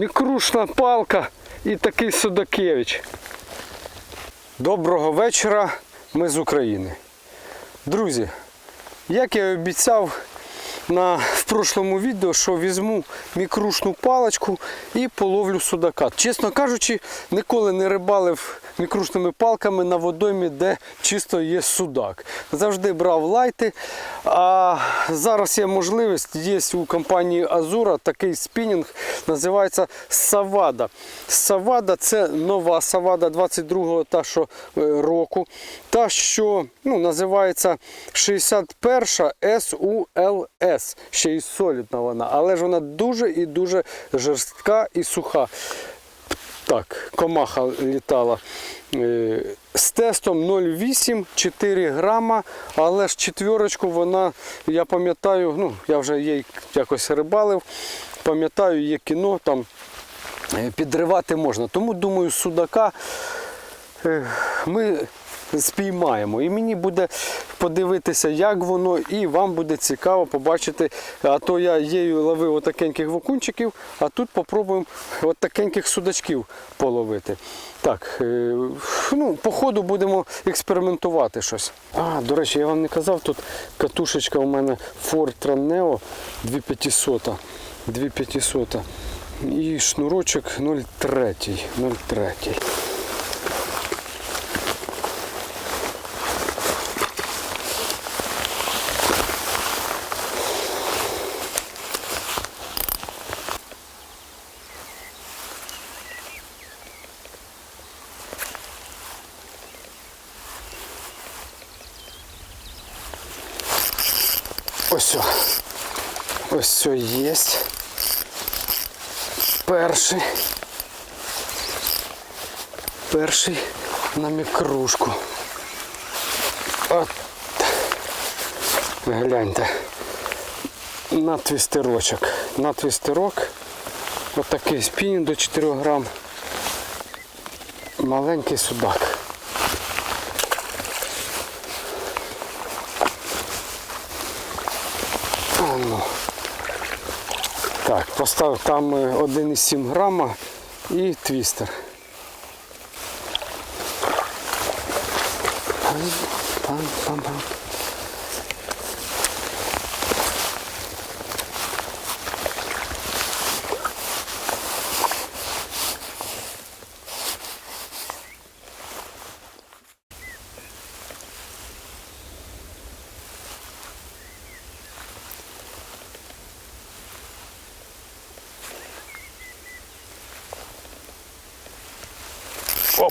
мікрушна палка і такий Судакевич. Доброго вечора, ми з України. Друзі, як я і обіцяв на, в прошлому відео, що візьму мікрушну паличку і половлю судака. Чесно кажучи, ніколи не рибалив мікрушними палками на водоймі, де чисто є судак. Завжди брав лайти. А зараз є можливість, є у компанії Азура такий спінінг, називається Савада. Савада це нова Савада 22-го та що е, року. Та, що ну, називається 61 SULS. Ще й солідна вона, але ж вона дуже і дуже жорстка і суха. Так, комаха літала. Е, З тестом 0,8, 4 грама, але ж четверочку вона, я пам'ятаю, ну, я вже її якось рибалив, пам'ятаю, є кіно, там е, підривати можна. Тому думаю, судака е, ми спіймаємо. І мені буде подивитися, як воно, і вам буде цікаво побачити. А то я її ловив отакеньких вокунчиків, а тут попробуємо отакеньких судачків половити. Так, е, ну, по ходу будемо експериментувати щось. А, до речі, я вам не казав, тут катушечка у мене Fortran Neo 2500. 2500. І шнурочок 0,3. 0,3. Ось. о. Все є. Перший. Перший на мікрушку. От. Гляньте. На твістерочок. На твістерок. Отакий спінінг до 4 грам. Маленький судак. А, ну. Так, поставив там е, 1,7 грама і твістер. Пам-пам-пам.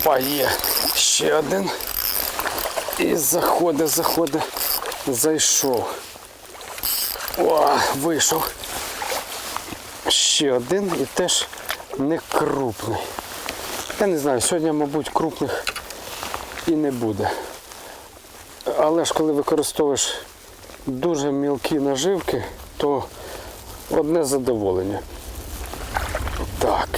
Опа, є. Ще один. І заходить, заходить. Зайшов. О, вийшов. Ще один і теж не крупний. Я не знаю, сьогодні, мабуть, крупних і не буде. Але ж коли використовуєш дуже мілкі наживки, то одне задоволення. Так.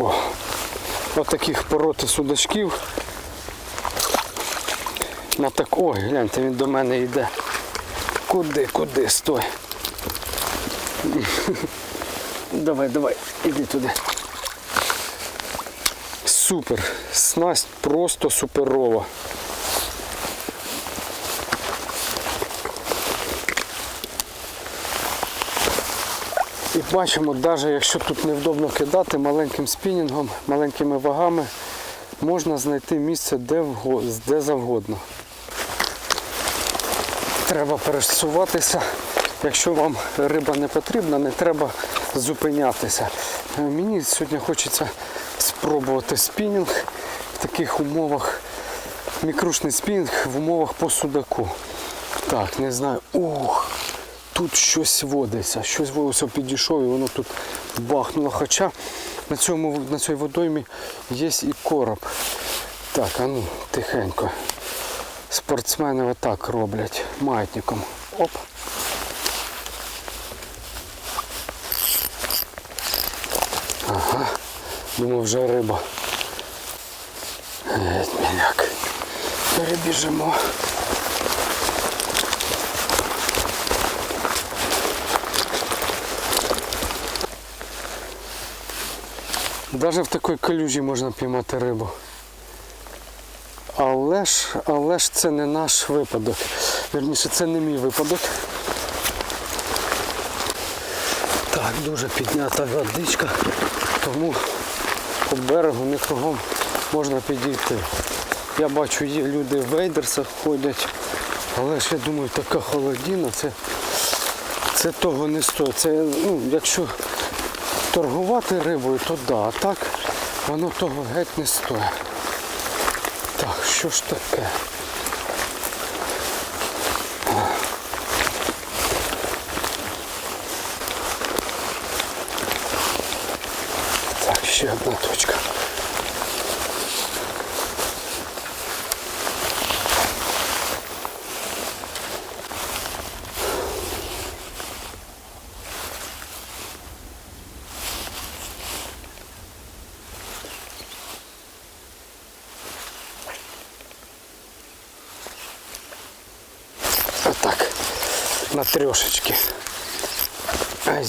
О, от таких пороти судачків. На так... Ой, гляньте, він до мене йде. Куди, куди, стой. Давай, давай, іди туди. Супер. Снасть просто суперова. Бачимо, навіть якщо тут невдобно кидати маленьким спінінгом, маленькими вагами, можна знайти місце де, де завгодно. Треба пересуватися. Якщо вам риба не потрібна, не треба зупинятися. Е, Мені сьогодні хочеться спробувати спінінг в таких умовах, мікрушний спінінг в умовах по судаку. Так, не знаю. Ух! Тут щось водиться, щось ось підійшов і воно тут бахнуло. Хоча на цьому на цій водоймі є і короб. Так, а ну, тихенько. Спортсмени отак роблять маятником. Оп. Ага, думав вже риба. Геть, міняк. перебіжимо. Навіть в такій калюжі можна піймати рибу. Але ж, але ж це не наш випадок. Вірніше, це не мій випадок. Так, дуже піднята водичка, тому по берегу не кругом можна підійти. Я бачу, є люди в вейдерсах ходять, але ж я думаю, така холодина, це, це того не стоїть. Це, ну, якщо торгувати рибою, то да, а так воно того геть не стоїть. Так, що ж таке? Так, ще одна точка. Отак. На трьошечки. А.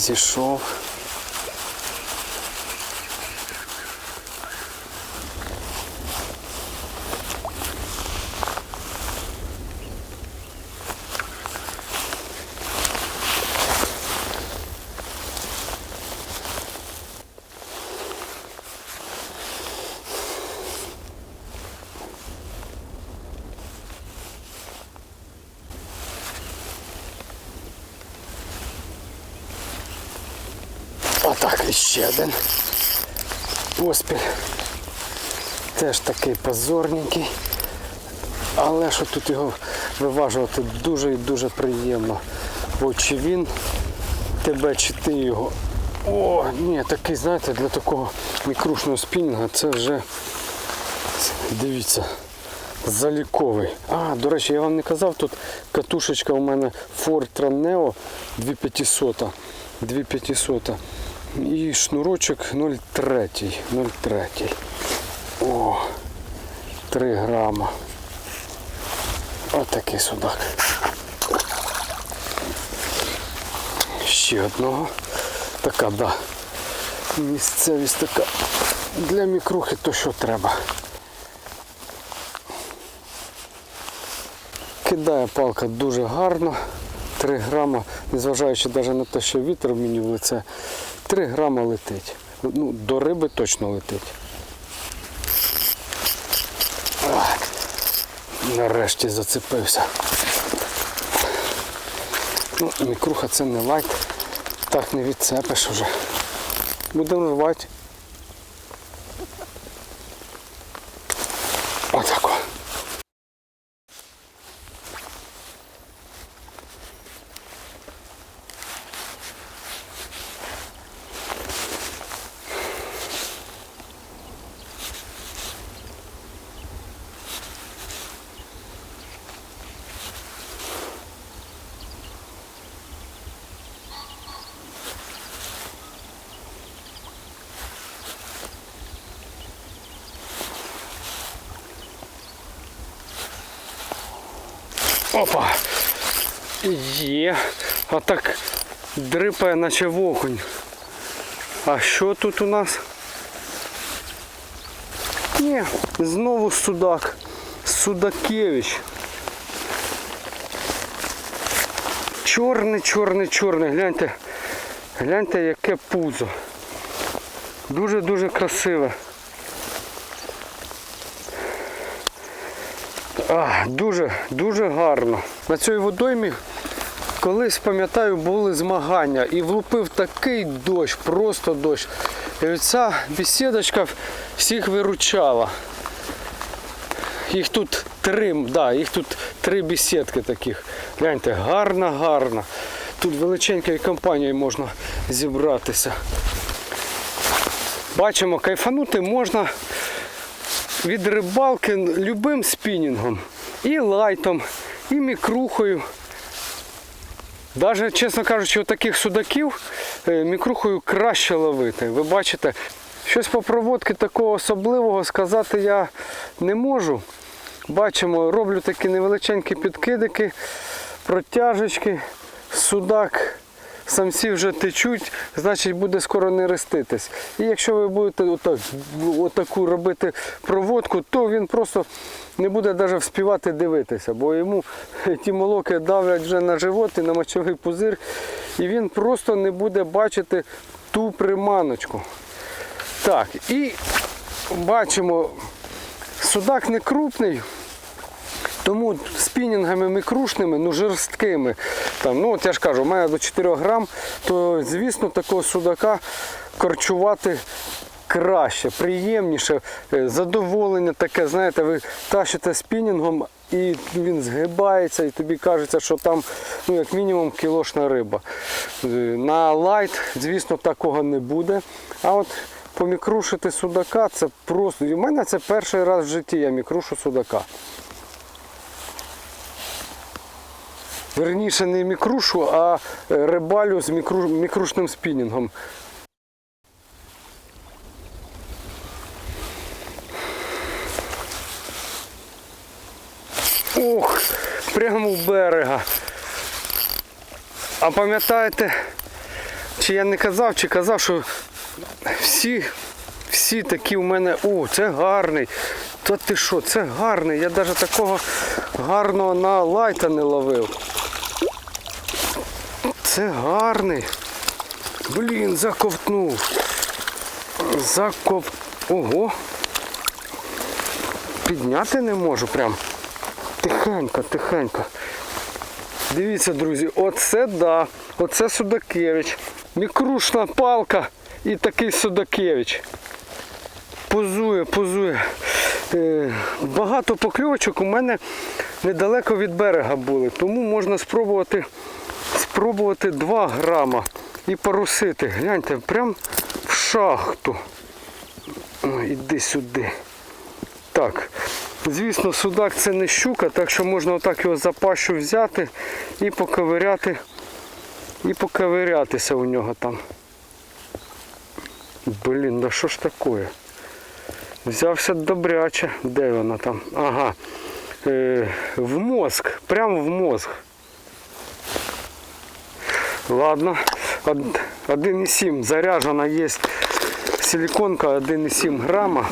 Отак, і ще один. Поспіль. Теж такий позорненький. Але що тут його виважувати дуже і дуже приємно. Бо чи він тебе, чи ти його. О, ні, такий, знаєте, для такого мікрушного спінінга це вже дивіться. Заліковий. А, до речі, я вам не казав, тут катушечка у мене Fortran Neo 2500. 2500. І шнурочок 0,3. 0,3. О, 3 грама. Отакий судак. Ще одного. Така, да. Місцевість така. Для мікрухи то що треба. Кидає палка дуже гарно. 3 грама, незважаючи навіть на те, що вітер мені в лице, 3 грама летить. Ну, до риби точно летить. Так. нарешті зацепився. Ну, мікруха це не лайк. Так не відцепиш уже. Будемо рвати. Опа! Є. А так дрипає, наче вогонь. А що тут у нас? Ні, знову судак. Судакевич. Чорний, чорний, чорний. Гляньте. Гляньте, яке пузо. Дуже-дуже красиве. А, дуже, дуже гарно. На цій водоймі колись, пам'ятаю, були змагання і влупив такий дощ, просто дощ. І ця бесідочка всіх виручала. Їх тут три, да, їх тут три бесідки таких. Гляньте, гарна, гарна. Тут величенькою компанією можна зібратися. Бачимо, кайфанути можна від рибалки любим спінінгом. І лайтом, і мікрухою. Навіть, чесно кажучи, таких судаків е, мікрухою краще ловити. Ви бачите, щось по проводці такого особливого сказати я не можу. бачимо, роблю такі невеличенькі підкидики, протяжечки, судак. Самці вже течуть, значить буде скоро не реститись. І якщо ви будете отак, отаку робити проводку, то він просто не буде навіть вспівати дивитися, бо йому ті молоки давлять вже на живот і на мочовий пузир, і він просто не буде бачити ту приманочку. Так, і бачимо, судак не крупний, тому спінінгами мікрушними, ну жорсткими, там, ну от я ж кажу, мене до 4 грам, то звісно такого судака корчувати краще, приємніше, е, задоволення таке, знаєте, ви тащите спінінгом і він згибається, і тобі кажеться, що там ну, як мінімум кілошна риба. Е, На лайт, звісно, такого не буде. А от помікрушити судака це просто. І в мене це перший раз в житті я мікрушу судака. Верніше не мікрушу, а е, рибалю з мікру... мікрушним спінінгом. Ох, прямо в берега. А пам'ятаєте, чи я не казав, чи казав, що всі, всі такі у мене, о, це гарний. Та ти що, це гарний. Я навіть такого гарного на лайта не ловив. Це гарний. Блін, заковтнув. Закоп... Ого. Підняти не можу прям. Тихенько, тихенько. Дивіться, друзі, оце да, оце Судакевич. Мікрушна палка і такий Судакевич. Позує, позує. Е, Багато покльовочок у мене недалеко від берега були, тому можна спробувати, спробувати 2 грама і порусити. Гляньте, прям в шахту. О, іди сюди. Так, звісно, судак це не щука, так що можна отак його за пащу взяти і поковиряти, і поковирятися у нього там. Блін, да що ж таке? Взявся добряче. Де вона там? Ага. Е, в мозг, прямо в мозг. Ладно, 1,7 заряжена є силиконка 1,7 грама.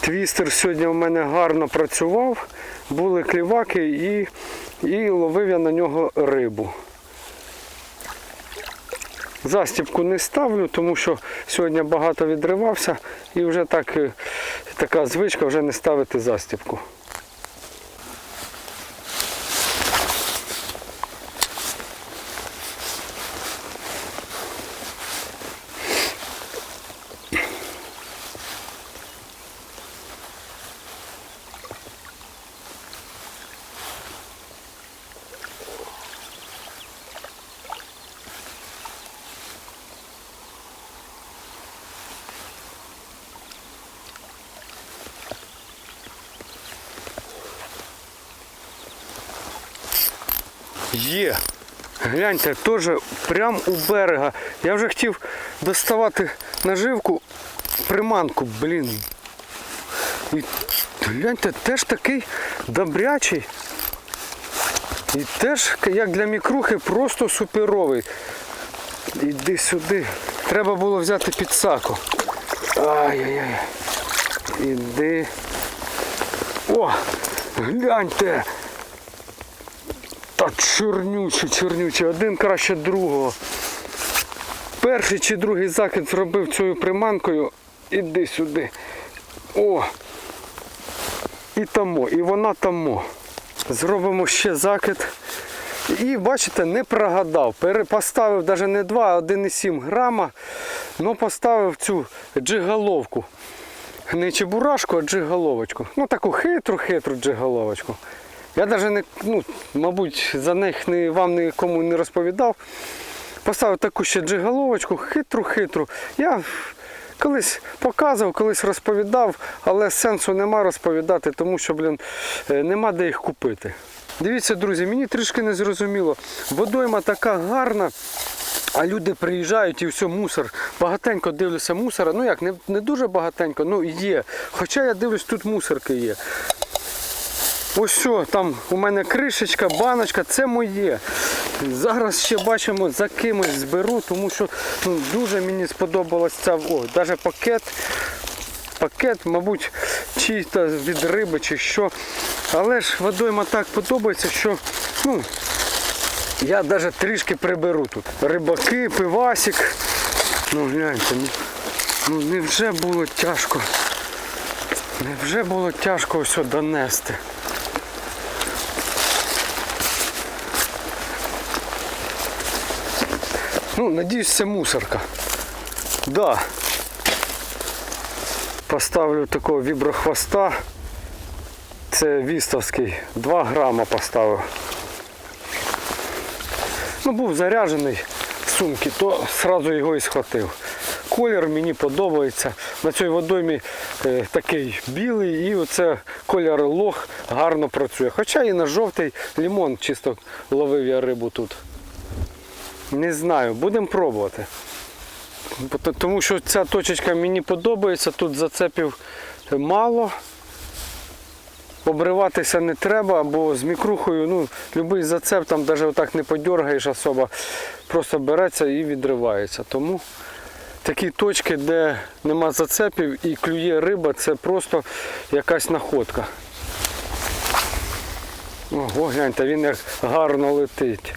Твістер сьогодні у мене гарно працював, були кліваки і, і ловив я на нього рибу. Застібку не ставлю, тому що сьогодні багато відривався і вже так, е, така звичка вже не ставити застібку. Є. Гляньте, теж прямо у берега. Я вже хотів доставати наживку, приманку, блін. І гляньте, теж такий добрячий. І теж, як для мікрухи, просто суперовий. Іди сюди. Треба було взяти підсаку. Ай-яй-яй. Іди. О! Гляньте! Та чорнючий, чорнючий, один краще другого. Перший чи другий закид зробив цією приманкою. Іди сюди. О! І тамо, і вона тамо. Зробимо ще закид. І бачите, не прогадав. Перепоставив навіть не 2, а 1,7 грама. але поставив цю джиголовку. Не чебурашку, а джиголовочку. Ну таку хитру-хитру джиголовочку. Я навіть не, ну, мабуть, за них не, вам нікому не розповідав. Поставив таку ще джиголовочку, хитру-хитру. Я колись показував, колись розповідав, але сенсу нема розповідати, тому що, блін, е, нема де їх купити. Дивіться, друзі, мені трішки не зрозуміло. Водойма така гарна. А люди приїжджають і все, мусор. Багатенько дивлюся мусора. Ну як, не, не дуже багатенько, ну є. Хоча я дивлюсь, тут мусорки є. Ось що, там у мене кришечка, баночка, це моє. Зараз ще бачимо, за кимось зберу, тому що ну, дуже мені сподобалась ця о, навіть пакет. Пакет, мабуть, чисто від риби чи що. Але ж водойма так подобається, що ну, я навіть трішки приберу тут. Рибаки, пивасик. Ну гляньте, ну, ну невже було тяжко. Невже було тяжко все донести. Ну, надіюсь, це мусорка. Да. Поставлю такого віброхвоста. Це вістовський. 2 грама поставив. Ну, був заряджений в сумки, то одразу його і схватив. Колір мені подобається. На цій водоймі е, такий білий і оце колір лох гарно працює. Хоча і на жовтий лимон чисто ловив я рибу тут. Не знаю, будемо пробувати. Тому що ця точечка мені подобається, тут зацепів мало. Обриватися не треба, бо з мікрухою, ну, будь-який зацеп там навіть отак не подергаєш особо, просто береться і відривається. Тому такі точки, де нема зацепів і клює риба, це просто якась находка. Ого, гляньте, він як гарно летить.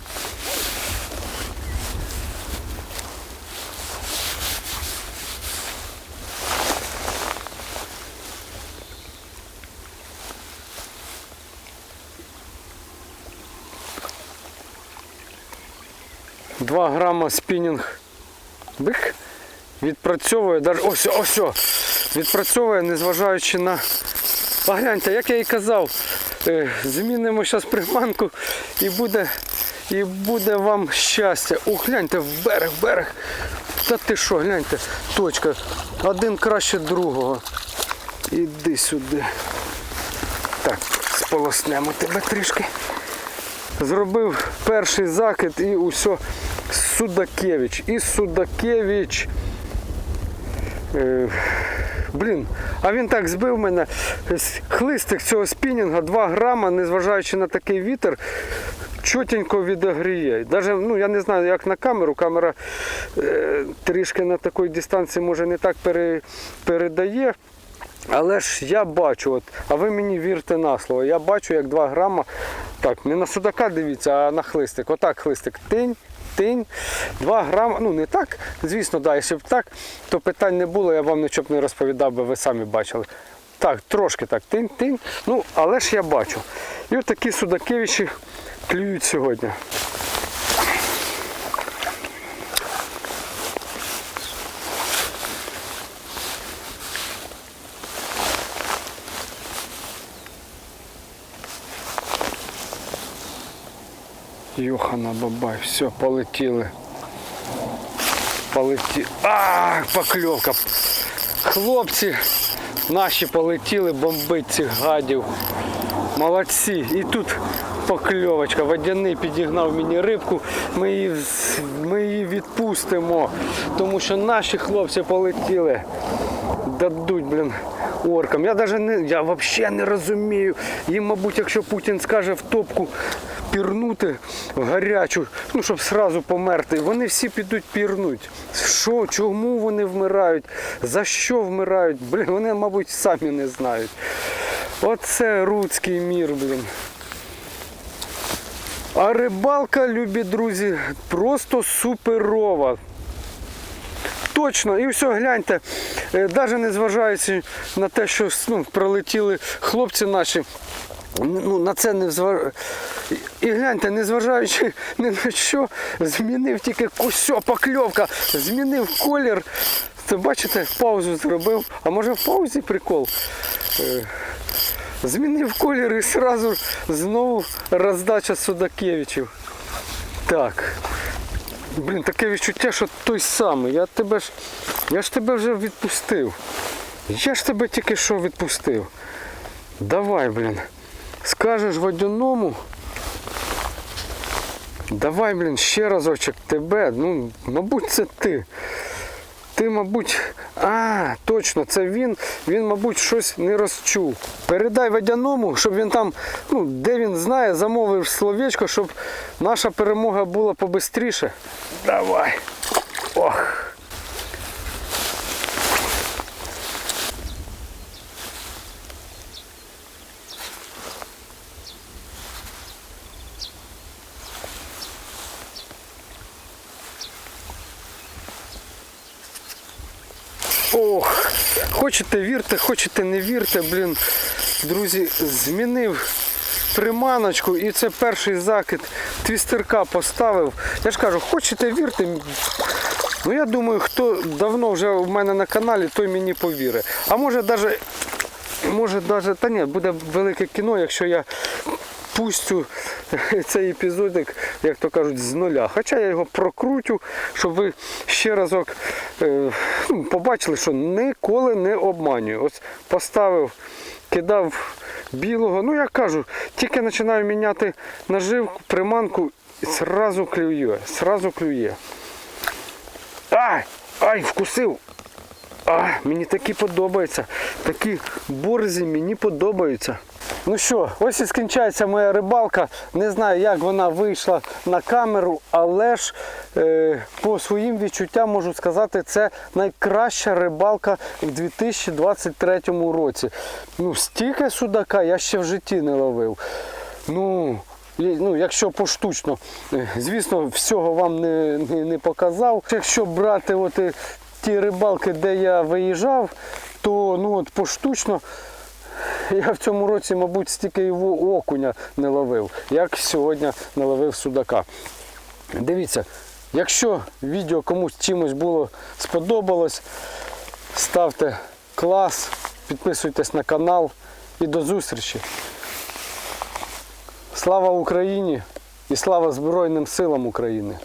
Два грама спінінг бик відпрацьовує, ось, ось, відпрацьовує, незважаючи на. А гляньте, як я і казав, е, змінимо зараз приманку і буде, і буде вам щастя. Ух, гляньте, в берег, в берег. Та ти що, гляньте, точка. Один краще другого. Іди сюди. Так, сполоснемо тебе трішки. Зробив перший закид і усе Судакевич. І Судакевич. Е, блін, а він так збив мене. Хлистик цього спінінга 2 грама, незважаючи на такий вітер, чотенько відогріє. Даже, ну, я не знаю, як на камеру. Камера е, трішки на такій дистанції може не так пере, передає. Але ж я бачу, от, а ви мені вірте на слово, я бачу, як 2 грама, так, не на судака дивіться, а на хлистик. Отак хлистик тинь, тинь, 2 грама, ну не так, звісно, да, якщо б так, то питань не було, я вам нічого б не розповідав, би ви самі бачили. Так, трошки так, тинь, тинь, ну, але ж я бачу. І от такі судакевичі клюють сьогодні. Йохана бабай, все, полетіли. Полетіли. А, покльовка. Хлопці наші полетіли бомбить цих гадів. Молодці. І тут покльовочка. Водяний підігнав мені рибку. Ми її, ми її відпустимо. Тому що наші хлопці полетіли. Дадуть, блін, оркам. Я даже не, я взагалі не розумію. Їм, мабуть, якщо Путін скаже в топку пірнути гарячу, ну щоб сразу померти, вони всі підуть пірнуть. Що, чому вони вмирають? За що вмирають? Блін, вони, мабуть, самі не знають. Оце руцький мір, блін. А рибалка, любі друзі, просто суперова. Точно, і все, гляньте, навіть не зважаючи на те, що ну, пролетіли хлопці наші, ну, на це не зважаючи. І гляньте, незважаючи ні на що, змінив тільки все, покльовка, змінив колір. Це бачите, паузу зробив. А може в паузі прикол? Е, Змінив колір і одразу знову роздача Судакевичів. Так. Блін, таке відчуття, що той самий. Я тебе ж. Я ж тебе вже відпустив. Я ж тебе тільки що відпустив. Давай, блін. Скажеш водяному. Давай, блін, ще разочок тебе. Ну, мабуть, це ти. Ти, мабуть, а, точно, це він. Він, мабуть, щось не розчув. Передай водяному, щоб він там, ну, де він знає, замовив словечко, щоб наша перемога була побистріше. Давай. Ох. Ох, хочете вірте, хочете не вірте, блін. Друзі, змінив приманочку і це перший закид твістерка поставив. Я ж кажу, хочете вірте. Ну я думаю, хто давно вже в мене на каналі, той мені повірить. А може навіть, може навіть, та ні, буде велике кіно, якщо я пустю цей епізодик, як то кажуть, з нуля. Хоча я його прокрутю, щоб ви ще разок е, ну, побачили, що ніколи не обманюю. Ось поставив, кидав білого. Ну я кажу, тільки починаю міняти наживку, приманку і зразу клює. Зразу клює. Ай! Ай, вкусив! А, мені такі подобаються. Такі борзі мені подобаються. Ну що, ось і скінчається моя рибалка. Не знаю, як вона вийшла на камеру, але ж е, по своїм відчуттям можу сказати, це найкраща рибалка в 2023 році. Ну, стільки судака я ще в житті не ловив. Ну, ну, якщо поштучно, Е, звісно, всього вам не, не, не показав. Якщо брати от, е, ті рибалки, де я виїжджав, то ну, от, поштучно я в цьому році, мабуть, стільки його окуня не ловив, як сьогодні наловив судака. Дивіться, якщо відео комусь чимось було сподобалось, ставте клас, підписуйтесь на канал і до зустрічі. Слава Україні і слава Збройним силам України!